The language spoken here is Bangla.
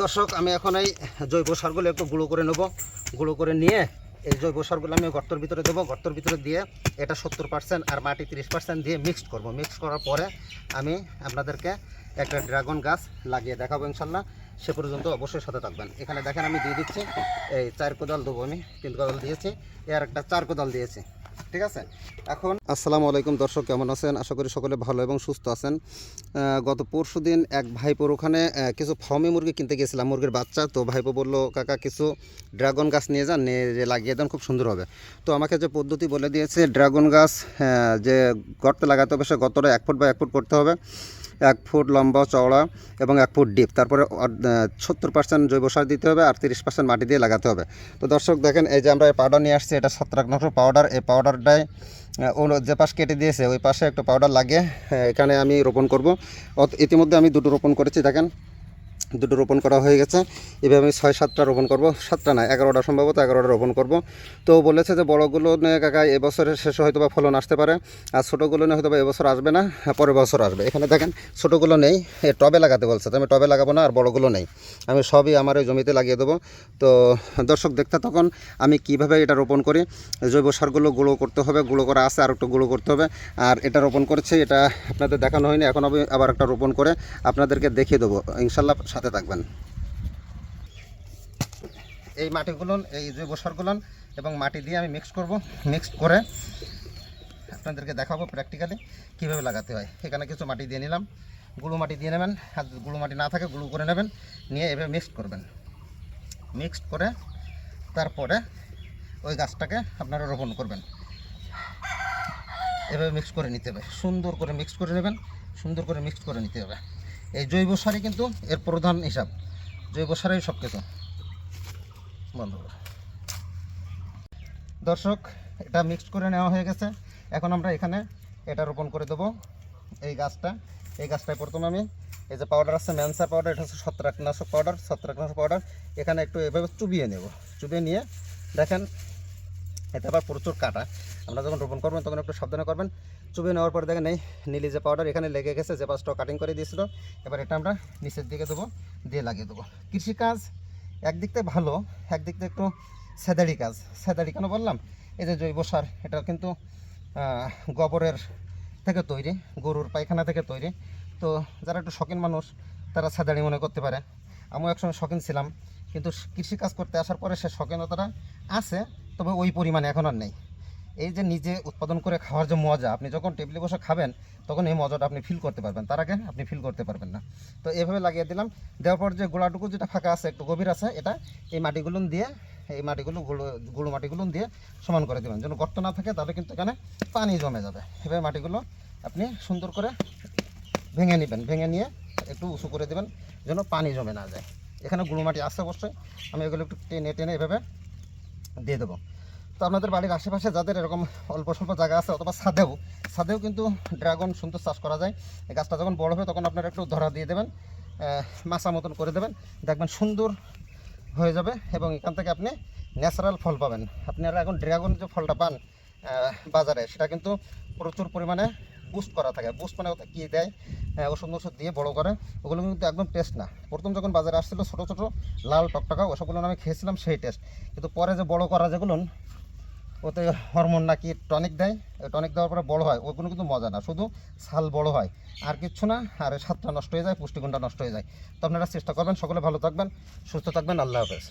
দর্শক, আমি এখন এই জৈব সারগুলো একটু গুঁড়ো করে নেব। গুঁড়ো করে নিয়ে এই জৈব সারগুলো আমি গর্তর ভিতরে দেবো। গর্তর ভিতরে দিয়ে এটা সত্তর পার্সেন্ট আর মাটি তিরিশ পার্সেন্ট দিয়ে মিক্সড করব। মিক্স করার পরে আমি আপনাদেরকে একটা ড্রাগন গাছ লাগিয়ে দেখাবো ইনশাল্লাহ। সে পর্যন্ত অবশ্যই সাথে থাকবেন। এখানে দেখেন আমি দিয়ে দিচ্ছি, এই চার কোদাল দেবো আমি, তিন কোদাল দিয়েছি, এর একটা চার কোদাল দিয়েছি। ঠিক আছে? এখন আসসালামু আলাইকুম দর্শক, কেমন আছেন? আশা করি সকলে ভালো এবং সুস্থ আছেন। গত পরশু দিন এক ভাইপোর ওখানে কিছু ফমি মুরগি কিনতে গিয়েছিলাম মুরগির বাচ্চা। তো ভাইপো বলল, কাকা, কিছু ড্রাগন গাছ নিয়ে যান, নিয়ে লাগিয়ে দেন, খুব সুন্দর হবে। তো আমাকে যে পদ্ধতি বলে দিয়েছে, ড্রাগন গাছ যে গর্তে লাগাতে হবে, সে গতটা এক ফুট বা এক ফুট করতে হবে। এক ফুট লম্বা চওড়া এবং এক ফুট ডিপ তারপরে সত্তর পার্সেন্ট জৈব সার দিতে হবে আর তিরিশ পার্সেন্ট মাটি দিয়ে লাগাতে হবে। তো দর্শক দেখেন, এই যে আমরা এই পাউডার নিয়ে আসছি, এটা ছত্রাকনাশক পাউডার এই পাউডারটাই যে পাশ কেটে দিয়েছে, ওই পাশে একটা পাউডার লাগে এখানে আমি রোপণ করব। ইতিমধ্যে আমি দুটো রোপণ করেছি, দেখেন। দুটো রোপণ করা হয়ে গেছে। এভাবে আমি ছয় সাতটা রোপণ করব। সাতটা না এগারোটা সম্ভবত এগারোটা রোপণ করব। তো বলেছে যে বড়গুলো নিয়ে কাকা এবছরের শেষে হয়তো বা ফলন আসতে পারে আর ছোটোগুলো নিয়ে হয়তো বা এবছর আসবে না হ্যাঁ, পরের বছর আসবে। এখানে দেখেন ছোটোগুলো নেই এ টবে লাগাতে বলছে। তো আমি টবে লাগাবো না আর বড়গুলো নেই। আমি সবই আমার ওই জমিতে লাগিয়ে দেবো। তো দর্শক দেখতে তখন আমি কীভাবে এটা রোপণ করি। জৈব সারগুলো গুঁড়ো করতে হবে গুঁড়ো করা আছে আর একটু গুঁড়ো করতে হবে। আর এটা রোপণ করেছি এটা আপনাদের দেখানো হয়নি এখন আমি আবার একটা রোপণ করে আপনাদেরকে দেখিয়ে দেবো। ইনশাল্লাহ সাথে থাকবেন। এই মাটিগুলো, এই জৈব সারগুলো এবং মাটি দিয়ে আমি মিক্স করব। মিক্স করে আপনাদেরকে দেখাবো প্র্যাকটিক্যালি কীভাবে লাগাতে হয়। এখানে কিছু মাটি দিয়ে নিলাম। গুঁড়ো মাটি দিয়ে নেবেন। আর গুঁড়ো মাটি না থাকে, গুঁড়ো করে নেবেন। নিয়ে এভাবে মিক্সড করবেন। মিক্সড করে তারপরে ওই গাছটাকে আপনারা রোপণ করবেন। এভাবে মিক্স করে নিতে হবে। সুন্দর করে মিক্স করে নেবেন। সুন্দর করে মিক্স করে নিতে হবে। এই জৈব সারই কিন্তু এর প্রধান হিসাব। জৈব সারই সব কিছু বন্ধ দর্শক, এটা মিক্সড করে নেওয়া হয়ে গেছে। এখন আমরা এখানে এটা রোপণ করে দেবো। এই গাছটা, এই গাছটায় প্রথমে আমি এই যে পাউডার আছে ম্যানসার পাউডার এটা হচ্ছে ছত্রাকনাশক পাউডার ছত্রাকনাশক পাউডার এখানে একটু এভাবে চুবিয়ে নেব। চুবিয়ে নিয়ে দেখেন এটা আবার প্রচুর কাটা। আমরা যখন রোপণ করবেন, তখন একটু সাবধানে করবেন। চুবিয়ে নেওয়ার পরে দেখেন এই নীলি যে পাউডার এখানে লেগে গেছে, যে পাঁচটা কাটিং করে দিয়েছিল, এবার এটা আমরা নিচের দিকে দেবো, দিয়ে লাগিয়ে দেবো। কৃষিকাজ একদিক থেকে ভালো, একদিক থেকে একটু সেদারি কাজ। সেদারি কেন বললাম? এই যে জৈব সার, এটা কিন্তু গোবরের থেকে তৈরি, গরুর পায়খানা থেকে তৈরি। তো যারা একটু শখিন মানুষ, তারা সেদারি মনে করতে পারে। আমিও একসময় শখিন ছিলাম, কিন্তু কৃষিকাজ করতে আসার পরে সে শখিনতাটা আছে, তবে ওই পরিমাণে এখন আর নেই। এই যে নিজে উৎপাদন করে খাওয়ার যে মজা, আপনি যখন টেবিলে বসে খাবেন, তখন এই মজাটা আপনি ফিল করতে পারবেন। তার আগে আপনি ফিল করতে পারবেন না। তো এভাবে লাগিয়ে দিলাম। দেওয়ার পর যে গোড়াটুকু যেটা ফাঁকা আছে, একটু গভীর আছে, এটা এই মাটিগুলো দিয়ে, এই মাটিগুলো গুঁড়ো গুঁড়ো মাটিগুলো দিয়ে সমান করে দেবেন। যেন গর্ত না থাকে, তাহলে কিন্তু এখানে পানি জমে যাবে। এভাবে মাটিগুলো আপনি সুন্দর করে ভেঙে নেবেন। ভেঙে নিয়ে একটু উঁচু করে দেবেন, যেন পানি জমে না যায়। এখানে গুঁড়ো মাটি আসছে অবশ্যই। আমি এগুলো একটু টেনে টেনে এভাবে দিয়ে দেবো। তো আপনাদের বাড়ির আশেপাশে যাদের এরকম অল্প স্বল্প জায়গা আছে অথবা ছাদেও ছাদেও কিন্তু ড্রাগন সুন্দর চাষ করা যায়। এই গাছটা যখন বড় হবে তখন আপনারা একটু ধরা দিয়ে দেবেন মাচা মতন করে দেবেন, দেখবেন সুন্দর হয়ে যাবে এবং এখান থেকে আপনি ন্যাচারাল ফল পাবেন। আপনারা এখন ড্রাগন যে ফলটা পান বাজারে, সেটা কিন্তু প্রচুর পরিমাণে বুস্ট করা থাকে। বুস্ট মানে ওটা কী দেয়? ওষুধ ওষুধ দিয়ে বড় করে, ওগুলো কিন্তু একদম টেস্ট না। প্রথম যখন বাজারে আসছিল ছোটো ছোটো লাল টকটকা ওসবগুলো আমি খেয়েছিলাম সেই টেস্ট কিন্তু পরে যে বড় করা যেগুলো ওতে হরমোন নাকি টনিক দেয় টনিক দেওয়ার পরে বড় হয়, ওগুলো কিন্তু মজা না, শুধু ছাল বড় হয়, আর কিচ্ছু না, আর স্বাদটা নষ্ট হয়ে যায়, পুষ্টিগুণটা নষ্ট হয়ে যায়। তো আপনারা চেষ্টা করবেন, সকলে ভালো থাকবেন, সুস্থ থাকবেন, আল্লাহ হাফেজ।